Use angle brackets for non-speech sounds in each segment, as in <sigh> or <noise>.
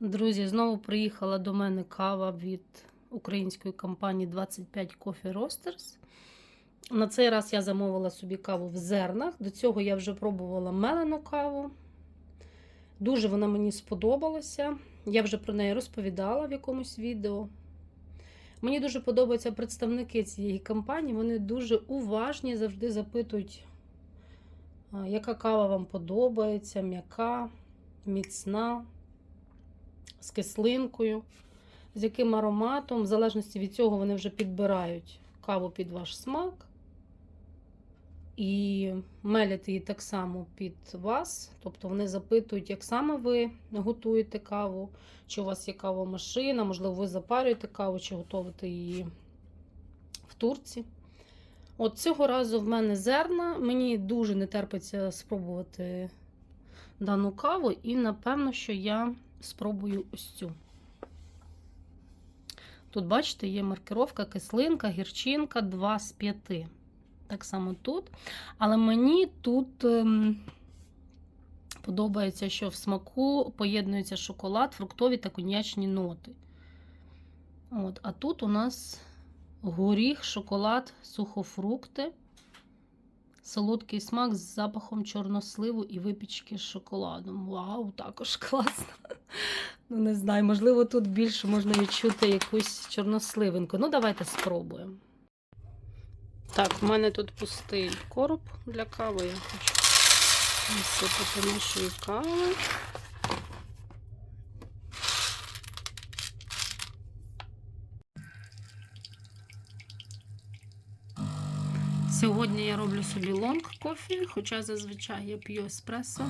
Друзі, знову приїхала до мене кава від української компанії 25 Coffee Roasters. На цей раз я замовила собі каву в зернах. До цього я вже пробувала мелену каву. Дуже вона мені сподобалася. Я вже про неї розповідала в якомусь відео. Мені дуже подобаються представники цієї компанії. Вони дуже уважні, завжди запитують, яка кава вам подобається, м'яка, міцна, з кислинкою, з яким ароматом. В залежності від цього вони вже підбирають каву під ваш смак. І мелять її так само під вас. Тобто вони запитують, як саме ви готуєте каву, чи у вас є кавомашина, можливо, ви запарюєте каву, чи готуєте її в турці. От цього разу в мене зерна. Мені дуже не терпиться спробувати дану каву, і напевно, що я спробую ось цю. Тут, бачите, є маркировка, кислинка, гірчинка 2 з 5. Так само тут. Але мені тут ем, подобається, що в смаку поєднується шоколад, фруктові та коньячні ноти. От, а тут у нас горіх, шоколад, сухофрукти, солодкий смак з запахом чорносливу і випічки з шоколадом. Вау, також <laughs> класно. Ну, не знаю, можливо, тут більше можна відчути якусь чорносливинку. Ну, давайте спробуємо. Так, в мене тут пустий короб для кави. Я хочу насипати нашої кави. Сьогодні я роблю собі лонг кофі, хоча зазвичай я п'ю еспресо.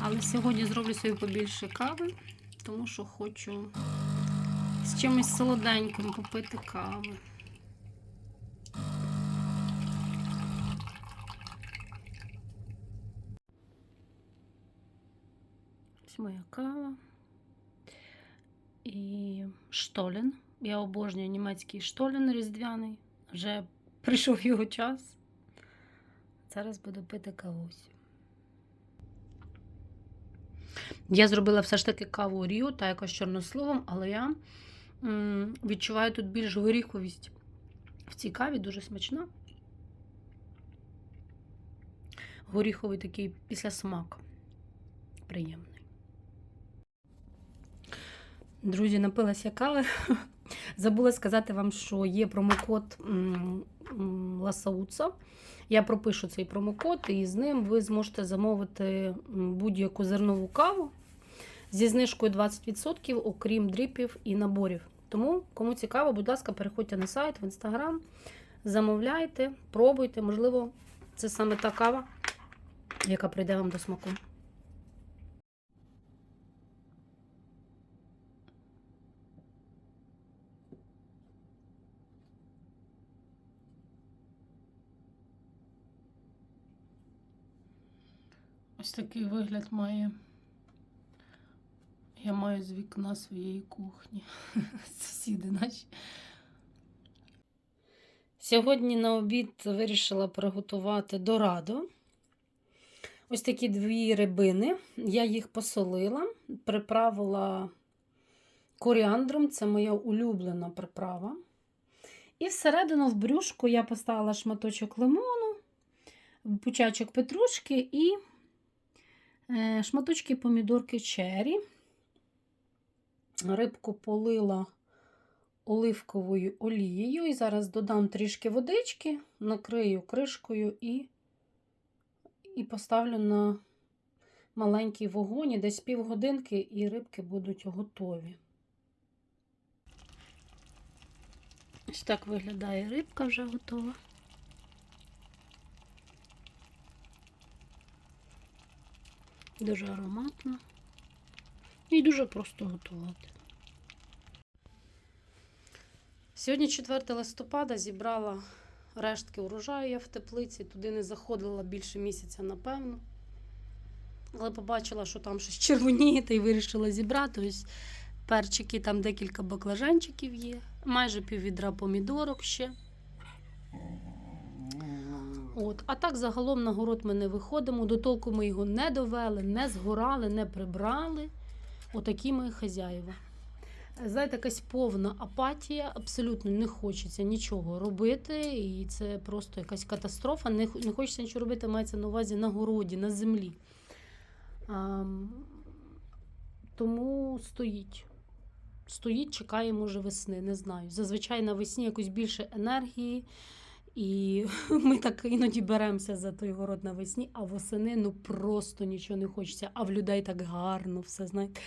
Але сьогодні зроблю собі побільше кави, тому що хочу з чимось солоденьким попити кави. Ось моя кава. І штолен. Я обожнюю німецький штолен різдвяний. Вже прийшов його час. Зараз буду пити кавусь. Я зробила все ж таки каву Ріо, та яка з чорносливом, але я відчуваю тут більш горіховість в цій каві, дуже смачна. Горіховий такий післясмак. Приємний. Друзі, напилася кави. <laughs> Забула сказати вам, що є промокод Ласауца. Я пропишу цей промокод, і з ним ви зможете замовити будь-яку зернову каву зі знижкою 20%, окрім дріпів і наборів. Тому, кому цікаво, будь ласка, переходьте на сайт в інстаграм, замовляйте, пробуйте. Можливо, це саме та кава, яка прийде вам до смаку. Ось такий вигляд має. Я маю з вікна своєї кухні. <laughs> Сусіди наші. Сьогодні на обід вирішила приготувати дорадо. Ось такі дві рибини. Я їх посолила, приправила коріандром, це моя улюблена приправа. І всередину в брюшку я поставила шматочок лимону, пучачок петрушки і шматочки помідорки чері. Рибку полила оливковою олією. І зараз додам трішки водички, накрию кришкою і, і поставлю на маленький вогонь, десь півгодинки, і рибки будуть готові. Ось так виглядає рибка вже готова. Дуже ароматно і дуже просто готувати. Сьогодні 4 листопада зібрала рештки урожаю я в теплиці, туди не заходила більше місяця, напевно. Але побачила, що там щось червоніє, та й вирішила зібрати. Ось перчики, там декілька баклажанчиків є, майже піввідра помідорок ще. От. А так загалом на город ми не виходимо. До толку ми його не довели, не згорали, не прибрали. Отакі ми хазяїва. Знаєте, якась повна апатія, абсолютно не хочеться нічого робити, і це просто якась катастрофа. Не, не хочеться нічого робити, мається на увазі на городі, на землі. А, тому стоїть. Стоїть, чекає, може, весни, не знаю. Зазвичай навесні якось більше енергії, і <laughs> ми так іноді беремося за той город навесні, а восени ну просто нічого не хочеться. А в людей так гарно все, знаєте.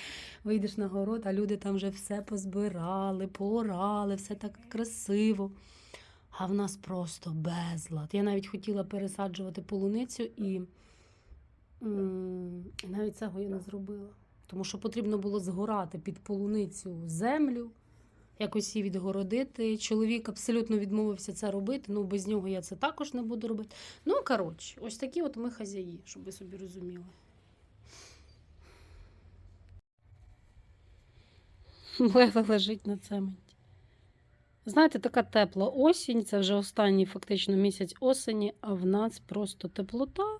Вийдеш на город, а люди там вже все позбирали, поорали, все так красиво. А в нас просто безлад. Я навіть хотіла пересаджувати полуницю і навіть цього я не зробила. Тому що потрібно було згорати під полуницю землю, якось її відгородити. Чоловік абсолютно відмовився це робити. Ну, без нього я це також не буду робити. Ну, коротше, ось такі от ми хазяї, щоб ви собі розуміли. Лева лежить на цементі. Знаєте, така тепла осінь, це вже останній фактично місяць осені, а в нас просто теплота.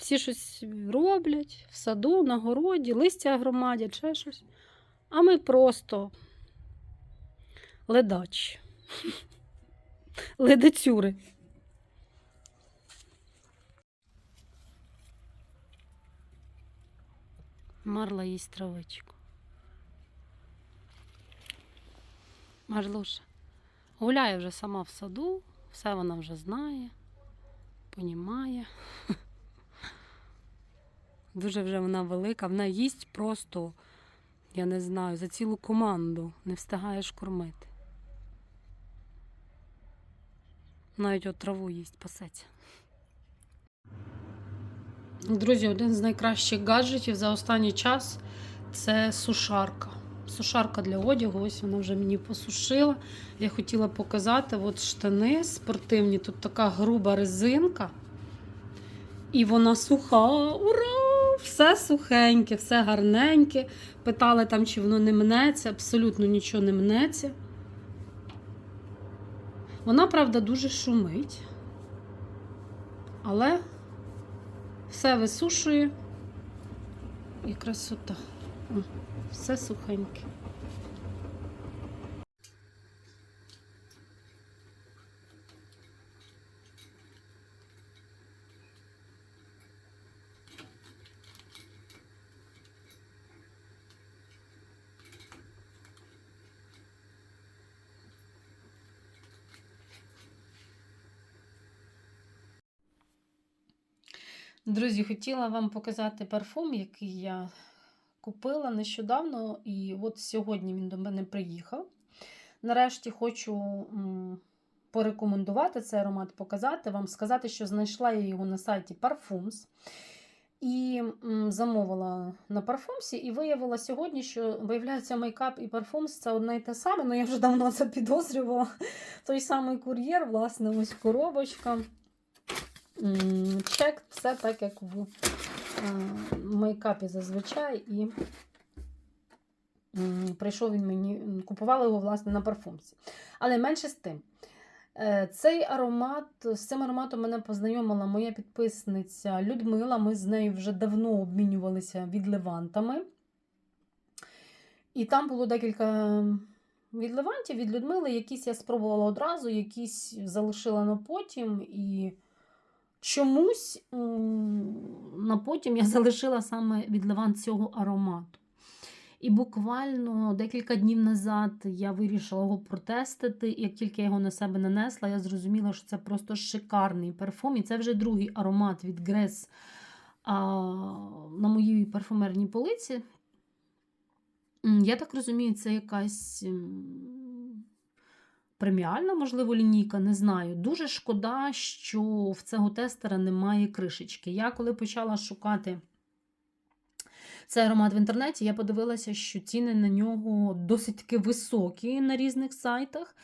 Всі щось роблять в саду, на городі, листя громадять, ще щось. А ми просто ледач. <laughs> Ледацюри. Марла їсть травичку. Марлуша гуляє вже сама в саду, все вона вже знає, понімає. <laughs> Дуже вже вона велика, вона їсть просто, я не знаю, за цілу команду не встигаєш кормити. Навіть от траву їсть, пасеться. Друзі, один з найкращих гаджетів за останній час це сушарка. Сушарка для одягу, ось вона вже мені посушила. Я хотіла показати от штани спортивні. Тут така груба резинка. І вона суха. Ура! Все сухеньке, все гарненьке. Питали там, чи воно не мнеться. Абсолютно нічого не мнеться. Вона, правда, дуже шумить. Але все висушує. І красота. Все сухеньке. Друзі, хотіла вам показати парфум, який я купила нещодавно, і от сьогодні він до мене приїхав. Нарешті хочу порекомендувати цей аромат, показати вам, сказати, що знайшла я його на сайті Parfums. І замовила на парфумсі, і виявила сьогодні, що виявляється, мейкап і парфумс це одне і те саме. Ну я вже давно це <laughs> підозрювала. Той самий кур'єр, власне, ось коробочка. Чек, все так, як в е, мейкапі зазвичай. І прийшов він мені, купувала його, власне, на парфумсі. Але менше з тим. Е, Цей аромат, з цим ароматом мене познайомила моя підписниця Людмила. Ми з нею вже давно обмінювалися відливантами. І там було декілька відливантів від Людмили. Якісь я спробувала одразу, якісь залишила на потім. І чомусь на потім я <laughs> залишила саме відливант цього аромату. І буквально декілька днів назад я вирішила його протестити. Як тільки я його на себе нанесла, я зрозуміла, що це просто шикарний парфум. І це вже другий аромат від Грес на моїй парфумерній полиці. Я так розумію, це якась преміальна, можливо, лінійка, не знаю. Дуже шкода, що в цього тестера немає кришечки. Я коли почала шукати цей аромат в інтернеті, я подивилася, що ціни на нього досить таки високі на різних сайтах.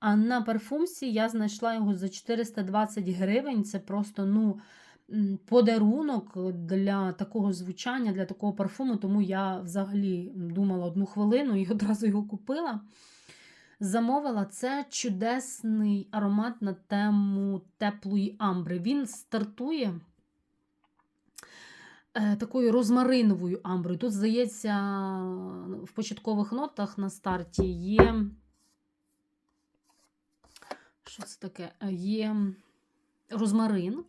А на парфумсі я знайшла його за 420 гривень. Це просто ну, подарунок для такого звучання, для такого парфуму. Тому я взагалі думала одну хвилину і <laughs> одразу його купила. Замовила це чудесний аромат на тему теплої амбри. Він стартує е, такою розмариновою амброю. Тут, здається, в початкових нотах на старті є. Що це таке? Е, Є розмарин.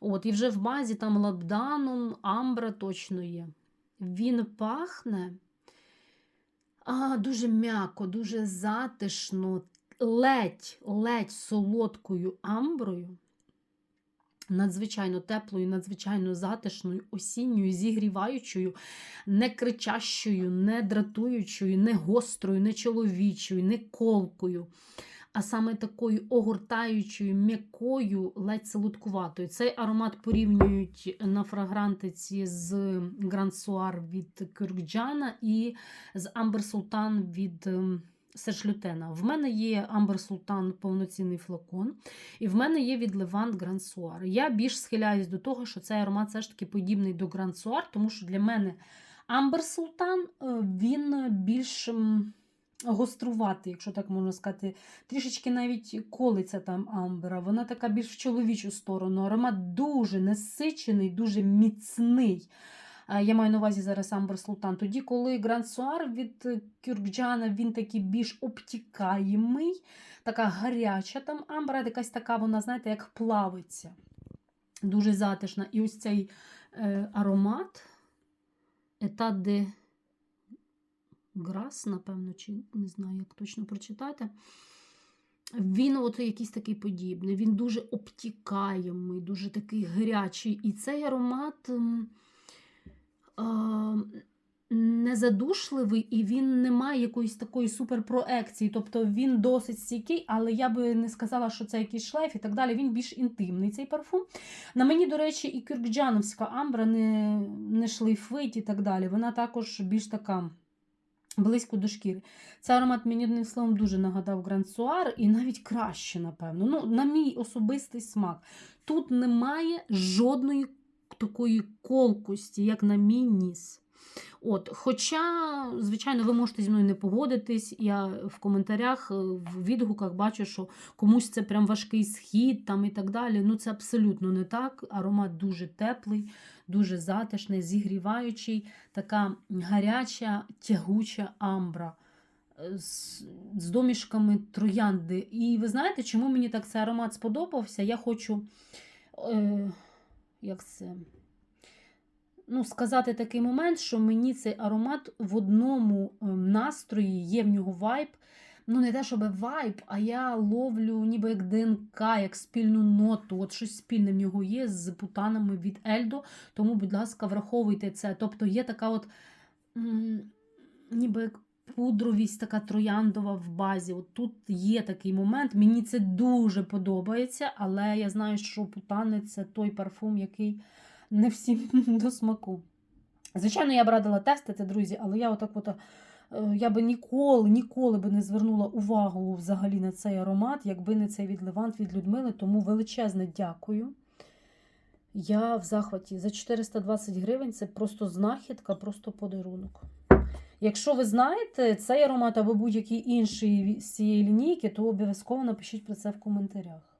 От, і вже в базі там лабданом, амбра точно є. Він пахне а, дуже м'яко, дуже затишно, ледь, ледь солодкою амброю, надзвичайно теплою, надзвичайно затишною, осінньою, зігріваючою, не кричащою, не дратуючою, не гострою, не чоловічою, не колкою. А саме такою огортаючою, м'якою, ледь солодкуватою. Цей аромат порівнюють на фрагрантиці з Grand Soir від Кюркджана і з Амбер Султан від ем, Сершлютена. В мене є Амбер Султан повноцінний флакон, і в мене є від Левант Soir. Я більш схиляюсь до того, що цей аромат все ж таки подібний до Soir, тому що для мене Амбер Султан е, він більш. Гострувати, якщо так можна сказати, трішечки навіть колиться там амбера. Вона така більш в чоловічу сторону. Аромат дуже насичений, дуже міцний. Я маю на увазі зараз Амбер Султан. Тоді, коли Гранд Суар від Кюркджана, він такий більш обтікаємий, така гаряча там амбра, якась така, вона, знаєте, як плавиться. Дуже затишна. І ось цей е, аромат Етат де Грас, напевно, чи не знаю, як точно прочитати. Він от якийсь такий подібний, він дуже обтікаємий, дуже такий гарячий. І цей аромат незадушливий, і він не має якоїсь такої суперпроекції. Тобто він досить стійкий, але я би не сказала, що це якийсь шлейф і так далі. Він більш інтимний, цей парфум. На мені, до речі, і кюркджановська амбра не, не шлейфить і так далі. Вона також більш така. Близько до шкіри. Цей аромат мені одним словом дуже нагадав грансуар, і навіть краще, напевно. Ну, на мій особистий смак. Тут немає жодної такої колкості, як на мій ніс. От, Хоча, звичайно, ви можете зі мною не погодитись. Я в коментарях, е, в відгуках бачу, що комусь це прям важкий схід там і так далі. Ну, це абсолютно не так. Аромат дуже теплий, дуже затишний, зігріваючий, така гаряча, тягуча амбра е, з, з домішками троянди. І ви знаєте, чому мені так цей аромат сподобався? Я хочу. Е, як це? Ну, сказати такий момент, що мені цей аромат в одному е, настрої є в нього вайб. Ну, не те, щоб вайб, а я ловлю ніби як ДНК, як спільну ноту. От щось спільне в нього є з путанами від Ельдо. Тому, будь ласка, враховуйте це. Тобто є така от ніби як пудровість, така трояндова в базі. От тут є такий момент. Мені це дуже подобається, але я знаю, що путани це той парфум, який не всім <laughs> до смаку. Звичайно, я б радила тестити, друзі, але я отак от, е, я би ніколи, ніколи би не звернула увагу взагалі на цей аромат, якби не цей від Левант від Людмили. Тому величезне дякую. Я в захваті. За 420 гривень це просто знахідка, просто подарунок. Якщо ви знаєте цей аромат або будь-який інший з цієї лінійки, то обов'язково напишіть про це в коментарях.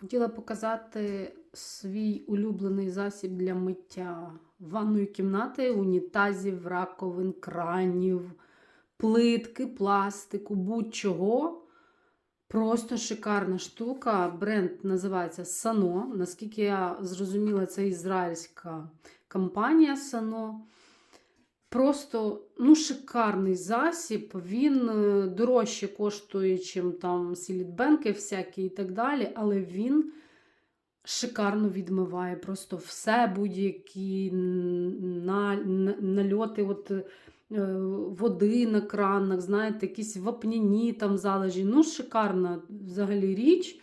Хотіла показати свій улюблений засіб для миття ванної кімнати, унітазів, раковин, кранів, плитки, пластику, будь-чого. Просто шикарна штука. Бренд називається Сано. Наскільки я зрозуміла, це ізраїльська компанія Сано. Просто ну, шикарний засіб. Він е, дорожче коштує, ніж там сілітбенки всякі і так далі, але він шикарно відмиває просто все, будь-які на, на, нальоти от, е, води на кранах, знаєте, якісь вапняні там залежі. Ну, шикарна взагалі річ.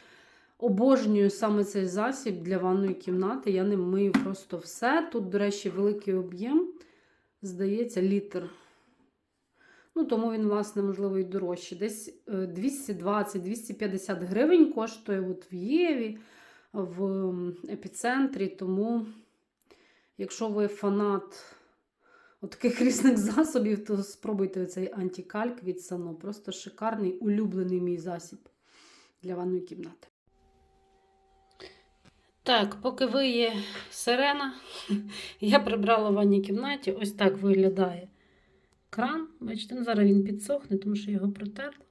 Обожнюю саме цей засіб для ванної кімнати. Я ним мию просто все. Тут, до речі, великий об'єм здається, літр. Ну, тому він, власне, можливо, і дорожчий. Десь 220-250 гривень коштує от в Єві, в епіцентрі. Тому, якщо ви фанат от таких <laughs> різних засобів, то спробуйте цей антикальк від Сано. Просто шикарний, улюблений мій засіб для ванної кімнати. Так, поки виє сирена, <laughs> я прибрала в ванній кімнаті. Ось так виглядає кран. Бачите, ну зараз він підсохне, тому що його протерла.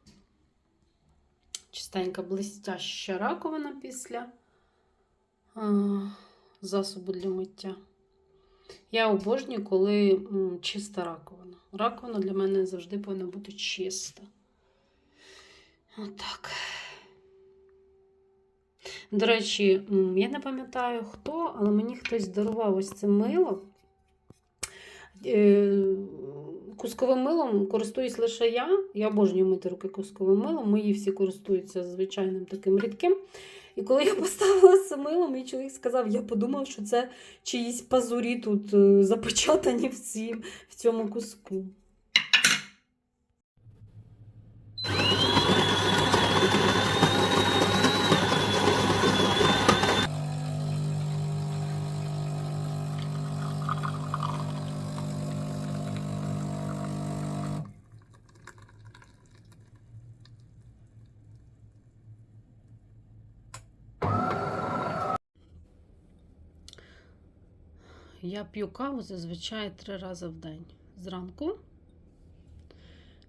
Чистенька блистяща раковина після а, засобу для миття. Я обожнюю, коли м, чиста раковина. Раковина для мене завжди повинна бути чиста. Отак. До речі, я не пам'ятаю хто, але мені хтось дарував ось це мило. Е, Кусковим милом користуюсь лише я. Я обожнюю мити руки кусковим милом. Мої всі користуються звичайним таким рідким. І коли я <laughs> поставила це мило, мій чоловік сказав, я подумав, що це чиїсь пазурі тут е, запечатані в, цьому куску. Я п'ю каву зазвичай три рази в день. Зранку,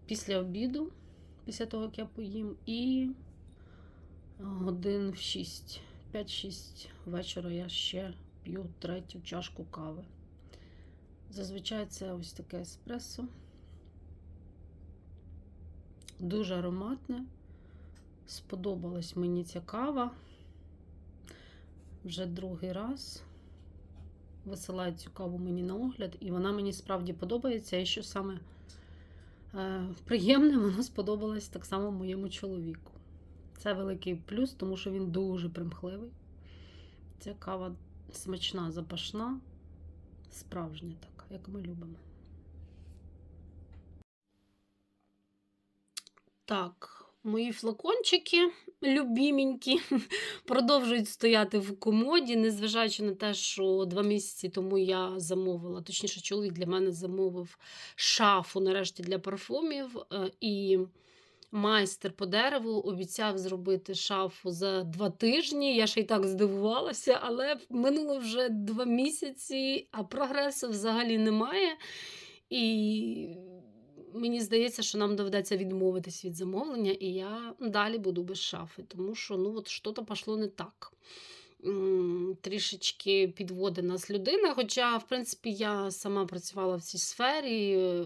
після обіду, після того, як я поїм, і годин в 6, 5-6 вечора я ще п'ю третю чашку кави. Зазвичай це ось таке еспресо. Дуже ароматне. Сподобалась мені ця кава. Вже другий раз висилають цю каву мені на огляд, і вона мені справді подобається. І що саме е, приємне, <laughs> вона сподобалась так само моєму чоловіку. Це великий плюс, тому що він дуже примхливий. Ця кава смачна, запашна, справжня така, як ми любимо. Так, мої флакончики любіменькі <laughs> продовжують стояти в комоді, незважаючи на те, що два місяці тому я замовила, точніше, чоловік для мене замовив шафу нарешті для парфумів. е, І майстер по дереву обіцяв зробити шафу за два тижні. Я ще й так здивувалася, але минуло вже два місяці, а прогресу взагалі немає. І мені здається, що нам доведеться відмовитись від замовлення, і я далі буду без шафи, тому що ну от щось пішло не так. Трішечки підводить нас людина. Хоча, в принципі, я сама працювала в цій сфері, е,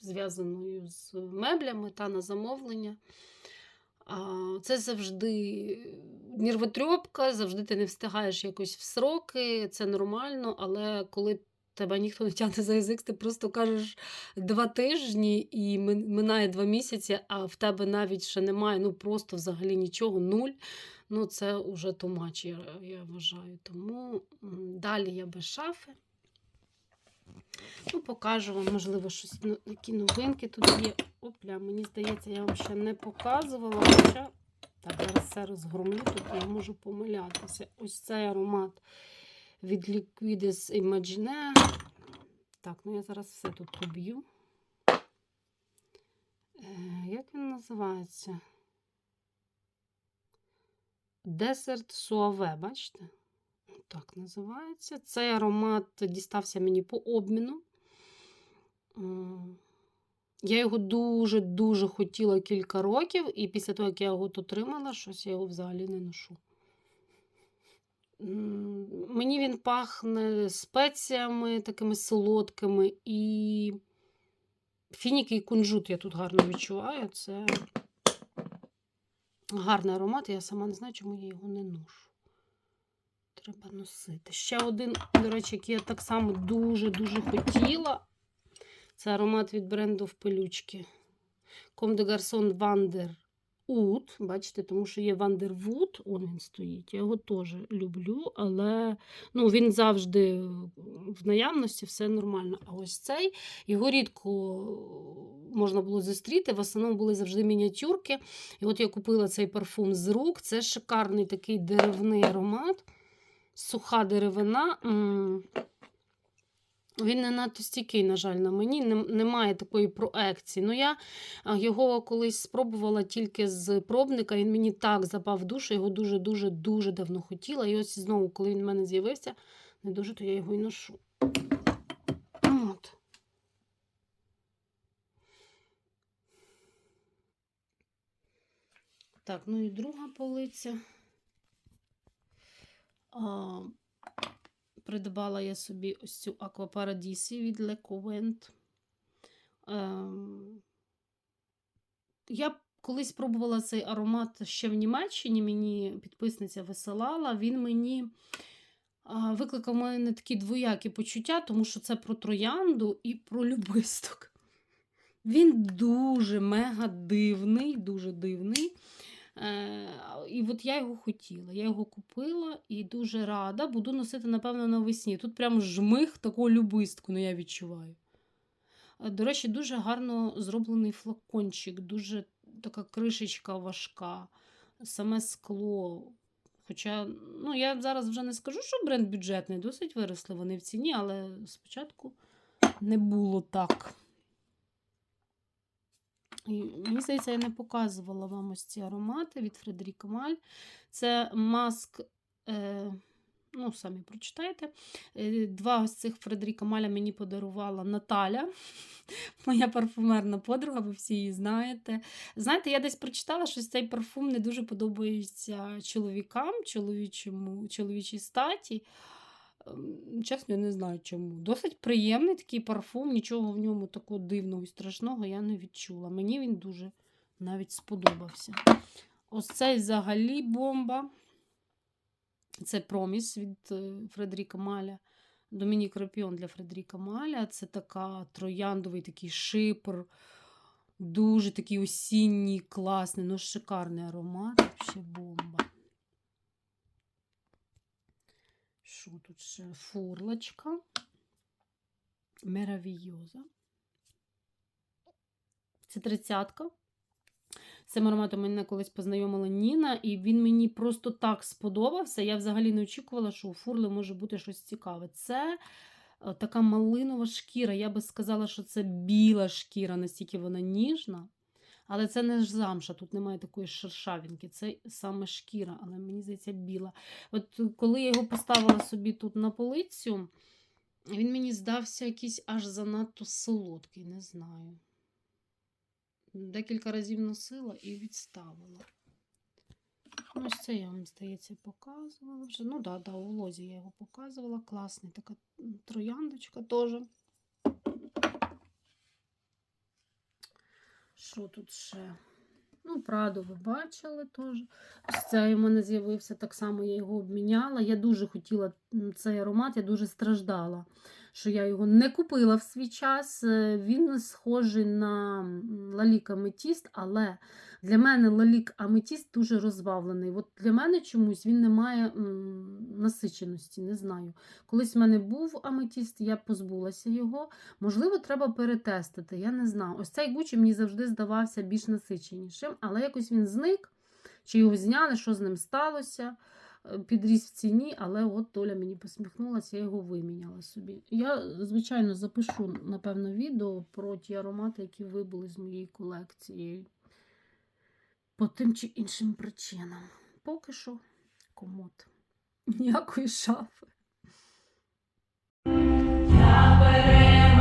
зв'язаною з меблями та на замовлення. Це завжди нервотрьопка, завжди ти не встигаєш якось в сроки, це нормально, але коли тебе ніхто не тягне за язик, ти просто кажеш два тижні і минає два місяці, а в тебе навіть ще немає, ну просто взагалі нічого, нуль. Ну, це вже тумач, я, я вважаю. Тому далі я без шафи. Ну, покажу вам, можливо, щось, ну, які новинки тут є. Опля, мені здається, я вам ще не показувала. Хоча... Так, зараз все розгромлю, тут я можу помилятися. Ось цей аромат від Liquidus Imagine. Так, ну я зараз все тут поб'ю. Е, як він називається? Десерт Суаве, бачите? Так називається. Цей аромат дістався мені по обміну. Я його дуже-дуже хотіла кілька років, і після того, як я його отримала, щось я його взагалі не ношу. Мені він пахне спеціями такими солодкими, і фініки і кунжут я тут гарно відчуваю. Це гарний аромат, я сама не знаю, чому я його не ношу. Треба носити. Ще один, до речі, який я так само дуже-дуже хотіла. Це аромат від бренду в пилючки. Comme de Garçon Wander Oud. Бачите, тому що є Wood, он він стоїть. Я його теж люблю, але ну, він завжди в наявності, все нормально. А ось цей його рідко можна було зустріти. В основному були завжди мініатюрки. І от я купила цей парфум з рук. Це шикарний такий деревний аромат суха деревина. Він не надто стійкий, на жаль, на мені, немає такої проекції. Ну, я його колись спробувала тільки з пробника, він мені так запав душу, його дуже-дуже дуже давно хотіла. І ось знову, коли він в мене з'явився, не дуже, то я його і ношу. От. Так, ну і друга полиця. А, придбала я собі ось цю Аквапарадісі від Le Covent. Ем, я колись пробувала цей аромат ще в Німеччині, мені підписниця висилала. Він мені викликав у мене такі двоякі почуття, тому що це про троянду і про любисток. Він дуже мега дивний, дуже дивний. Е, і от я його хотіла. Я його купила і дуже рада. Буду носити, напевно, навесні. Тут прям жмих таку любистку, ну я відчуваю. Е, До речі, дуже гарно зроблений флакончик, дуже така кришечка важка, саме скло. Хоча, ну, я зараз вже не скажу, що бренд бюджетний, досить виросли вони в ціні, але спочатку не було так. Мені здається, я не показувала вам ось ці аромати від Фредеріка Маль. Це маск, е, ну, самі прочитайте. Е, Два ось цих Фредеріка Маля мені подарувала Наталя, <laughs> моя парфумерна подруга, ви всі її знаєте. Знаєте, я десь прочитала, що цей парфум не дуже подобається чоловікам, чоловічому, чоловічій статі. Чесно, я не знаю чому. Досить приємний такий парфум, нічого в ньому такого дивного і страшного я не відчула. Мені він дуже навіть сподобався. Ось цей взагалі бомба. Це проміс від е, Фредеріка Маля. Домінік Рапіон для Фредеріка Маля. Це така трояндовий такий шипр. Дуже такий осінній, класний, ну шикарний аромат. Ще бомба. Що тут ще? Фурлочка. Меравійоза. Це тридцятка. З цим ароматом мене колись познайомила Ніна, і він мені просто так сподобався. Я взагалі не очікувала, що у фурли може бути щось цікаве. Це е, така малинова шкіра. Я би сказала, що це біла шкіра, настільки вона ніжна. Але це не ж замша, тут немає такої шершавінки, це саме шкіра, але мені здається, біла. От коли я його поставила собі тут на полицю, він мені здався якийсь аж занадто солодкий, не знаю. Декілька разів носила і відставила. Ну, Ось це я вам, здається, показувала вже. Ну, да, да, у лозі я його показувала. Класний така трояндочка теж. Що тут ще? Ну, Праду ви бачили теж. Ось цей у мене з'явився так само, я його обміняла. Я дуже хотіла цей аромат, я дуже страждала, що я його не купила в свій час. Е, Він схожий на лалік аметіст, але для мене лалік аметіст дуже розбавлений. От для мене чомусь він не має насиченості, не знаю. Колись в мене був аметіст, я позбулася його. Можливо, треба перетестити, я не знаю. Ось цей Гучі мені завжди здавався більш насиченішим, але якось він зник, чи його зняли, що з ним сталося. Е, Підріс в ціні, але от Толя мені посміхнулася, я його виміняла собі. Я, звичайно, запишу, напевно, відео про ті аромати, які вибули з моєї колекції по тим чи іншим причинам. Поки що комод. <laughs> Ніякої шафи. Я бере